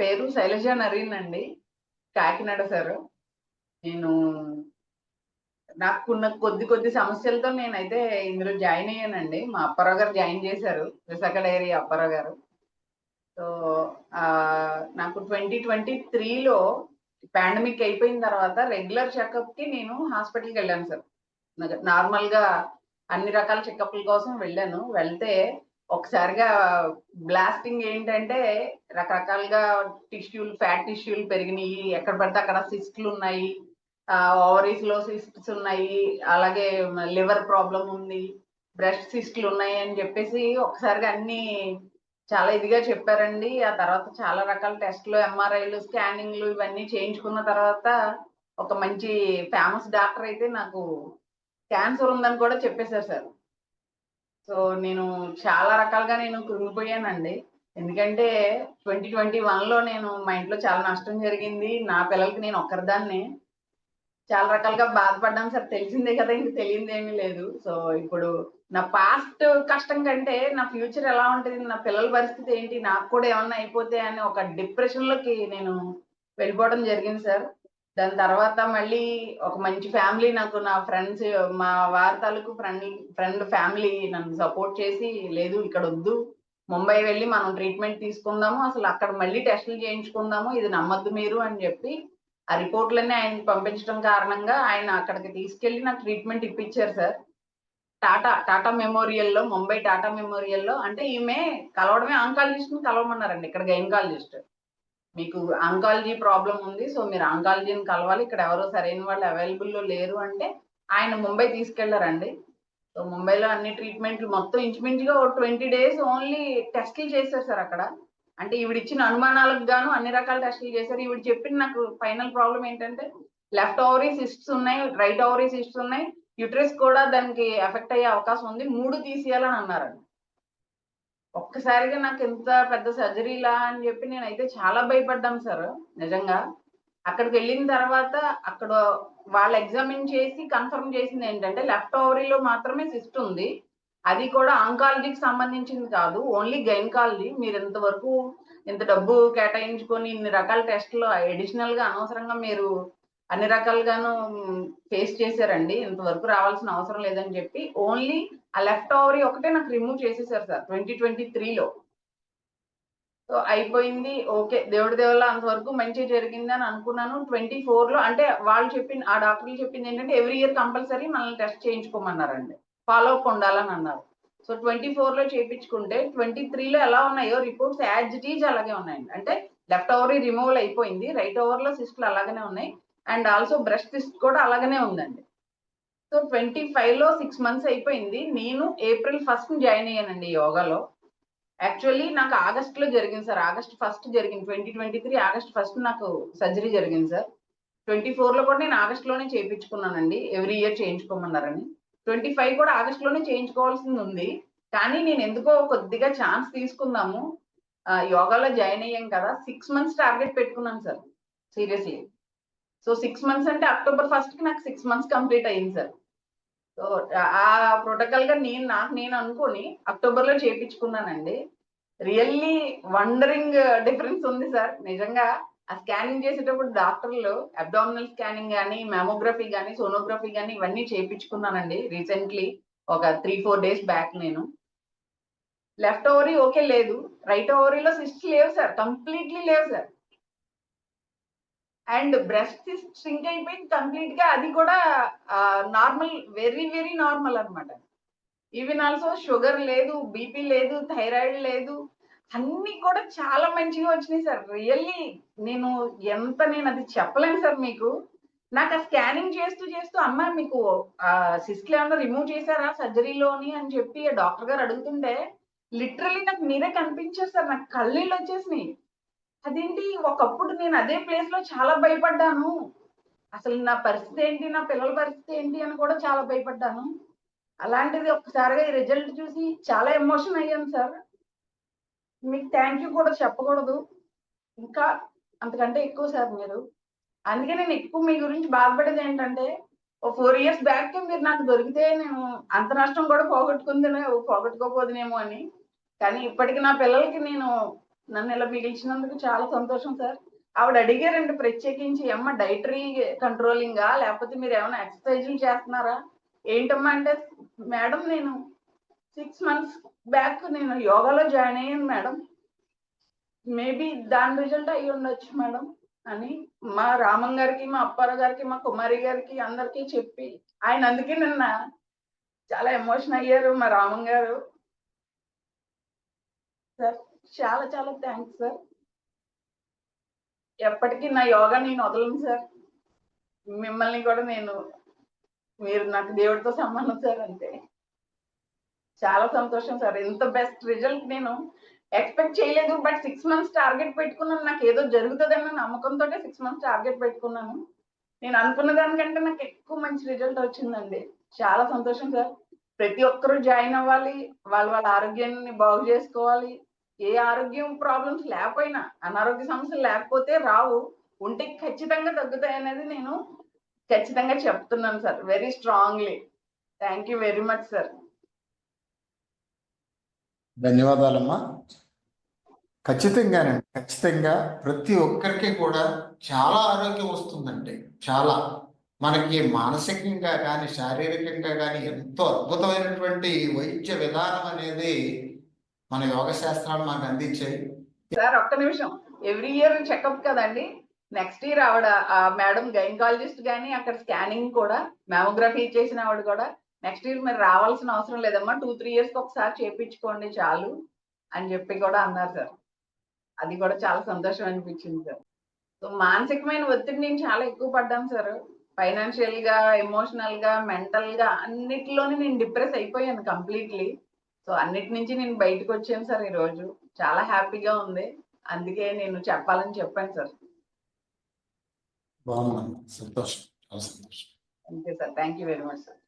పేరు శైలజ నరీన్ అండి. కాకినాడ సార్. నేను నాకున్న కొద్ది కొద్ది సమస్యలతో నేనైతే ఇందులో జాయిన్ అయ్యానండి. మా అప్పారావు గారు జాయిన్ చేశారు. విశాఖ డైరీ అప్పారావు గారు. సో నాకు ట్వంటీ ట్వంటీ త్రీలో పాండమిక్ అయిపోయిన తర్వాత రెగ్యులర్ చెకప్కి నేను హాస్పిటల్కి వెళ్ళాను సార్. నార్మల్గా అన్ని రకాల చెకప్ల కోసం వెళ్ళాను. వెళ్తే ఒకసారిగా బ్లాస్టింగ్ ఏంటంటే రకరకాలుగా టిష్యూలు ఫ్యాట్ టిష్యూలు పెరిగినాయి. ఎక్కడ పడితే అక్కడ సిస్ట్లు ఉన్నాయి. ఓవరీస్లో సిస్ట్స్ ఉన్నాయి. అలాగే లివర్ ప్రాబ్లం ఉంది. బ్రెస్ట్ సిస్ట్లు ఉన్నాయి అని చెప్పేసి ఒకసారిగా అన్ని చాలా ఇదిగా చెప్పారండి. ఆ తర్వాత చాలా రకాల టెస్ట్లు ఎంఆర్ఐలు స్కానింగ్లు ఇవన్నీ చేయించుకున్న తర్వాత ఒక మంచి ఫేమస్ డాక్టర్ అయితే నాకు క్యాన్సర్ ఉందని కూడా చెప్పేశారు సార్. సో నేను చాలా రకాలుగా నేను కృంగిపోయానండి. ఎందుకంటే ట్వంటీ ట్వంటీ లో నేను మా ఇంట్లో చాలా నష్టం జరిగింది. నా పిల్లలకి నేను ఒక్కరిదాన్ని. చాలా రకాలుగా బాధపడ్డాను సార్ తెలిసిందే కదా ఇంక తెలియంది ఏమీ లేదు. సో ఇప్పుడు నా పాస్ట్ కష్టం కంటే నా ఫ్యూచర్ ఎలా ఉంటుంది? నా పిల్లల పరిస్థితి ఏంటి? నాకు కూడా ఏమన్నా అయిపోతే అని ఒక డిప్రెషన్లోకి నేను వెళ్ళిపోవడం జరిగింది సార్. దాని తర్వాత మళ్ళీ ఒక మంచి ఫ్యామిలీ నాకు నా ఫ్రెండ్స్ మా వారి తాలూకు ఫ్రెండ్ ఫ్రెండ్ ఫ్యామిలీ నన్ను సపోర్ట్ చేసి లేదు ఇక్కడ వద్దు ముంబై వెళ్ళి మనం ట్రీట్మెంట్ తీసుకుందాము అసలు అక్కడ మళ్ళీ టెస్టులు చేయించుకుందాము ఇది నమ్మద్దు మీరు అని చెప్పి ఆ రిపోర్ట్లన్నీ ఆయన పంపించడం కారణంగా ఆయన అక్కడికి తీసుకెళ్ళి నాకు ట్రీట్మెంట్ ఇప్పించారు సార్. టాటా టాటా మెమోరియల్లో ముంబై టాటా మెమోరియల్లో అంటే ఈమె కలవడమే ఆంకాలజిస్ట్ని కలవమన్నారండి ఇక్కడ గైనకాలజిస్ట్. మీకు ఆంకాలజీ ప్రాబ్లం ఉంది సో మీరు ఆంకాలజీని కలవాలి. ఇక్కడ ఎవరో సరైన వాళ్ళు అవైలబుల్లో లేరు అంటే ఆయన ముంబై తీసుకెళ్ళారండి సో ముంబైలో అన్ని ట్రీట్మెంట్లు మొత్తం ఇంచుమించుగా ఒక ట్వంటీ డేస్ ఓన్లీ టెస్టులు చేశారు సార్ అక్కడ. అంటే ఈవిడ ఇచ్చిన అనుమానాలకు గాను అన్ని రకాల టెస్టులు చేశారు. ఈవిడ చెప్పిన నాకు ఫైనల్ ప్రాబ్లం ఏంటంటే లెఫ్ట్ ఓవరీ సిస్ట్స్ ఉన్నాయి రైట్ ఓవరీ సిస్ట్స్ ఉన్నాయి. యూట్రస్ కూడా దానికి ఎఫెక్ట్ అయ్యే అవకాశం ఉంది. మూడు తీసేయాలని అన్నారండి. ఒక్కసారిగా నాకు ఎంత పెద్ద సర్జరీలా అని చెప్పి నేనైతే చాలా భయపడ్డాం సార్ నిజంగా. అక్కడికి వెళ్ళిన తర్వాత అక్కడ వాళ్ళు ఎగ్జామిన్ చేసి కన్ఫర్మ్ చేసింది ఏంటంటే లెఫ్ట్ ఓవరీలో మాత్రమే సిస్ట్ ఉంది. అది కూడా ఆంకాలజీకి సంబంధించింది కాదు ఓన్లీ గైనకాలజీ. మీరు ఇంతవరకు ఇంత డబ్బు కేటాయించుకొని ఇన్ని రకాల టెస్టులు అడిషనల్గా అనవసరంగా మీరు అన్ని రకాలుగాను ఫేస్ చేశారండి. ఇంతవరకు రావాల్సిన అవసరం లేదని చెప్పి ఓన్లీ ఆ లెఫ్ట్ ఓవరీ ఒకటే నాకు రిమూవ్ చేసేసారు సార్ ట్వంటీ ట్వంటీ త్రీలో సో అయిపోయింది ఓకే దేవుడి దేవుళ్ళ అంతవరకు మంచి జరిగింది అని అనుకున్నాను. ట్వంటీ ఫోర్లో అంటే వాళ్ళు చెప్పిన ఆ డాక్టర్లు చెప్పింది ఏంటంటే ఎవ్రీ ఇయర్ కంపల్సరీ మనల్ని టెస్ట్ చేయించుకోమన్నారండి. ఫాలో అప్ ఉండాలని అన్నారు. సో ట్వంటీ ఫోర్లో చేయించుకుంటే ట్వంటీ త్రీలో ఎలా ఉన్నాయో రిపోర్ట్స్ యాజ్ ఇట్ ఈజ్ అలాగే ఉన్నాయండి. అంటే లెఫ్ట్ ఓవరీ రిమూవల్ అయిపోయింది రైట్ ఓవర్లో సిస్ట్లు అలాగనే ఉన్నాయి. అండ్ ఆల్సో బ్రెస్ట్ సిస్ట్ కూడా అలాగనే ఉందండి. సో ట్వంటీ ఫైవ్లో సిక్స్ మంత్స్ అయిపోయింది. నేను ఏప్రిల్ ఫస్ట్ జాయిన్ అయ్యానండి యోగాలో. యాక్చువల్లీ నాకు ఆగస్ట్లో జరిగింది సార్. ఆగస్ట్ ఫస్ట్ జరిగింది. Twenty twenty three August first నాకు సర్జరీ జరిగింది సార్. ట్వంటీ ఫోర్లో కూడా నేను ఆగస్ట్లోనే చేయించుకున్నానండి. ఎవ్రీ ఇయర్ చేయించుకోమన్నారని. ట్వంటీ ఫైవ్ కూడా ఆగస్ట్లోనే చేయించుకోవాల్సింది ఉంది. కానీ నేను ఎందుకో కొద్దిగా ఛాన్స్ తీసుకుందాము. యోగాలో జాయిన్ అయ్యాం కదా. సిక్స్ మంత్స్ టార్గెట్ పెట్టుకున్నాను sir. Seriously so six months అంటే అక్టోబర్ ఫస్ట్కి నాకు సిక్స్ మంత్స్ కంప్లీట్ అయింది సార్. సో ఆ ప్రోటోకాల్గా నేను నాకు నేను అనుకొని అక్టోబర్లో చేయించుకున్నానండి రియల్లీ వండరింగ్ డిఫరెన్స్ ఉంది సార్. నిజంగా ఆ స్కానింగ్ చేసేటప్పుడు డాక్టర్లు అబ్డామినల్ స్కానింగ్ కానీ మెమోగ్రఫీ కానీ సోనోగ్రఫీ కానీ ఇవన్నీ చేయించుకున్నానండి రీసెంట్లీ ఒక త్రీ ఫోర్ డేస్ బ్యాక్ నేను. లెఫ్ట్ ఓవరీ ఓకే లేదు. రైట్ ఓవరీలో సిస్ట్ లేవు సార్. కంప్లీట్లీ లేవు సార్. అండ్ బ్రెస్ట్ స్ట్రింక్ అయిపోయింది కంప్లీట్గా అది కూడా నార్మల్ వెరీ వెరీ నార్మల్ అన్నమాట. ఈవెన్ ఆల్సో షుగర్ లేదు బీపీ లేదు థైరాయిడ్ లేదు అన్ని కూడా చాలా మంచిగా వచ్చినాయి సార్. రియల్లీ నేను ఎంత నేను అది చెప్పలేను సార్ మీకు. నాకు ఆ స్కానింగ్ చేస్తూ చేస్తూ అమ్మ మీకు సిస్ట్లు ఏమన్నా రిమూవ్ చేశారా సర్జరీలోని అని చెప్పి డాక్టర్ గారు అడుగుతుంటే లిటరలీ నాకు మీరే కనిపించారు సార్. నాకు కళ్ళీళ్ళు వచ్చేసినాయి. అదేంటి? ఒకప్పుడు నేను అదే ప్లేస్లో చాలా భయపడ్డాను. అసలు నా పరిస్థితి ఏంటి? నా పిల్లల పరిస్థితి ఏంటి? అని కూడా చాలా భయపడ్డాను. అలాంటిది ఒక్కసారిగా ఈ రిజల్ట్ చూసి చాలా ఎమోషన్ అయ్యాను సార్ మీకు థ్యాంక్ యూ కూడా చెప్పకూడదు. ఇంకా అంతకంటే ఎక్కువ సార్ మీరు. అందుకే నేను ఎక్కువ మీ గురించి బాధపడేది ఏంటంటే ఓ ఫోర్ ఇయర్స్ బ్యాక్ మీరు నాకు దొరికితే నేను అంత నష్టం కూడా పోగొట్టుకుందినే పోగొట్టుకోపోదునేమో అని. కానీ ఇప్పటికి నా పిల్లలకి నేను నన్ను ఇలా మిగిల్చినందుకు చాలా సంతోషం సార్. ఆవిడ అడిగారండి ప్రత్యేకించి అమ్మ డైటరీ కంట్రోలింగా? లేకపోతే మీరు ఏమైనా ఎక్సర్సైజులు చేస్తున్నారా? ఏంటమ్మా అంటే మేడం నేను సిక్స్ మంత్స్ బ్యాక్ నేను యోగాలో జాయిన్ అయ్యాను మేడం. మేబీ దాని రిజల్ట్ అయ్యి ఉండొచ్చు మేడం అని మా రామం గారికి మా అప్పారావు గారికి మా కుమారి గారికి అందరికీ చెప్పి ఆయన అందుకే నిన్న చాలా ఎమోషన్ అయ్యారు మా రామం గారు. సార్ చాలా చాలా థ్యాంక్స్ సార్ ఎప్పటికీ నా యోగా నేను వదలను సార్ మిమ్మల్ని కూడా నేను మీరు నాకు దేవుడితో సంబంధం సార్ అంతే చాలా సంతోషం సార్ ఇంత బెస్ట్ రిజల్ట్ నేను ఎక్స్పెక్ట్ చేయలేదు బట్ సిక్స్ మంత్స్ టార్గెట్ పెట్టుకున్నాను. నాకు ఏదో జరుగుతుందన్న నమ్మకంతో సిక్స్ మంత్స్ టార్గెట్ పెట్టుకున్నాను. నేను అనుకున్న దానికంటే నాకు ఎక్కువ మంచి రిజల్ట్ వచ్చిందండి. చాలా సంతోషం సార్ ప్రతి ఒక్కరూ జాయిన్ అవ్వాలి. వాళ్ళ వాళ్ళ ఆరోగ్యాన్ని బాగు చేసుకోవాలి. ఏ ఆరోగ్యం ప్రాబ్లమ్స్ లేకపోయినా అనారోగ్య సమస్యలు లేకపోతే రావు ఉంటే ఖచ్చితంగా తగ్గుతాయి అనేది నేను ఖచ్చితంగా చెప్తున్నాను sir very strongly thank you very much sir ధన్యవాదాలమ్మా. ఖచ్చితంగానండి ఖచ్చితంగా ప్రతి ఒక్కరికి కూడా చాలా ఆరోగ్యం వస్తుందండి చాలా. మనకి మానసికంగా కానీ శారీరకంగా కానీ ఎంతో అద్భుతమైనటువంటి వైద్య విధానం అనేది మన యోగ శాస్త్రాలు మనకు అందించాయి. సార్ ఒక్క నిమిషం. ఎవ్రీ ఇయర్ చెకప్ కదండి. నెక్స్ట్ ఇయర్ ఆవిడ ఆ మేడం గైనకాలజిస్ట్ కానీ అక్కడ స్కానింగ్ కూడా మ్యామోగ్రఫీ చేసిన ఆవిడ కూడా నెక్స్ట్ ఇయర్ మీరు రావాల్సిన అవసరం లేదమ్మా. టూ త్రీ ఇయర్స్ ఒకసారి చేపించుకోండి చాలు అని చెప్పి కూడా అన్నారు సార్. అది కూడా చాలా సంతోషం అనిపించింది సార్. సో మానసికమైన ఒత్తిడి నేను చాలా ఎక్కువ పడ్డాను సార్. ఫైనాన్షియల్గా ఎమోషనల్గా మెంటల్గా అన్నిటిలోనే నేను డిప్రెస్ అయిపోయాను కంప్లీట్లీ సో అన్నిటి నుంచి నేను బయటకు వచ్చాను సార్ ఈ రోజు చాలా హ్యాపీగా ఉంది. అందుకే నేను చెప్పాలని చెప్పాను సార్. బాగుందమ్మా సంతోషం. Thank you very much sir.